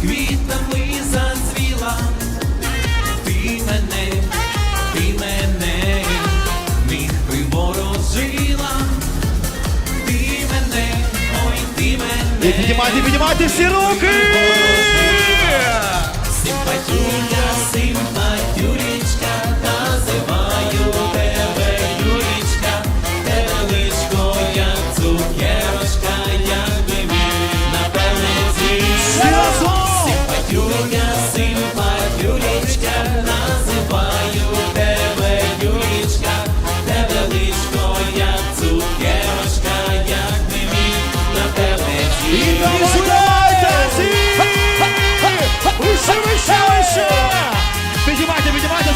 квітами зацвіла. Ти мене, ти мене, міг приворожила. Ти мене, ой, ти мене. мене. піднімайте, піднімайте всі руки!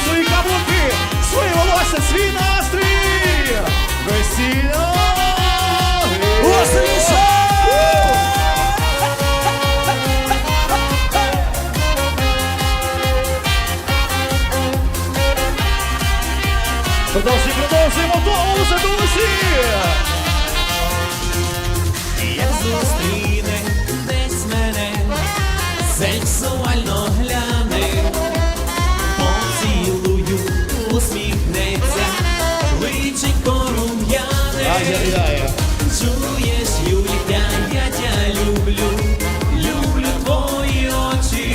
Свої каблуки, свої волосся, свій настрій! Весілля! Веселіше! Продовжуємо, продовжуємо, дуже, друзі!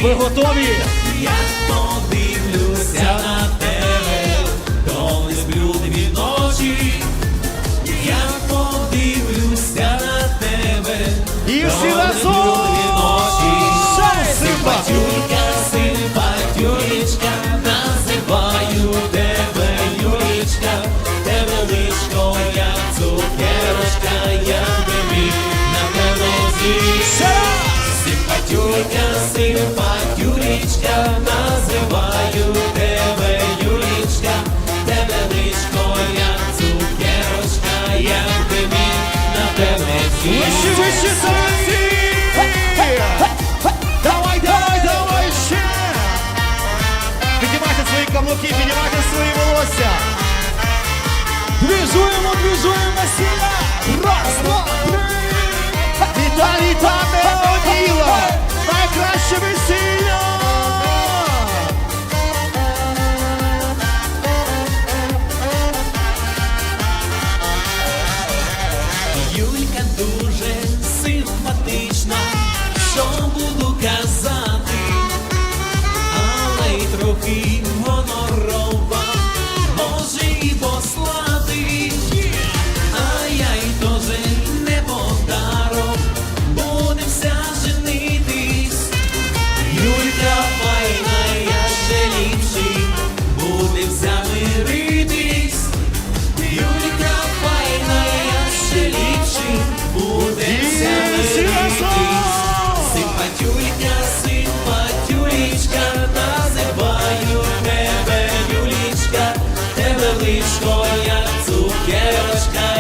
Ви готові? Як подивлюся на тебе, то не сплю дві ночі. Як подивлюся на тебе, І всі не разом! Симпатюлька, симпатюлечка, називаю тебе Юлічка, тебе личко, як цукерочка, як бебі, напевно з'їж. Симпатюлька, симпатюлечка, називаю тебе Юлічка, тебе личко, як цукерочка, як бебі, напевно Вище, вище, танці! Давай, давай, давай ще! Піднімайте свої каблуки, піднімайте свої волосся! Двіжуємо, двіжуємо весілля! Раз, два, три! Віталій та Мелоділа! Найкраще весілля! Юлька дуже симпатична, що буду казати, але й трохи гонорова, як цукерочка,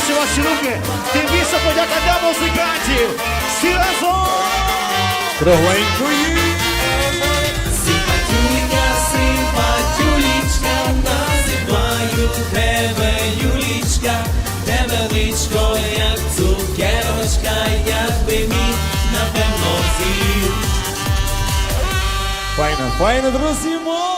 вище ваші руки, тим більше подяка для музикантів! Всі разом! Кругленької! Симпатюлька, симпатюлічка, називаю тебе Юлічка, тебе личко, як цукерочка, як би міг, напевно, з'їв. Файно, файно, друзі мої!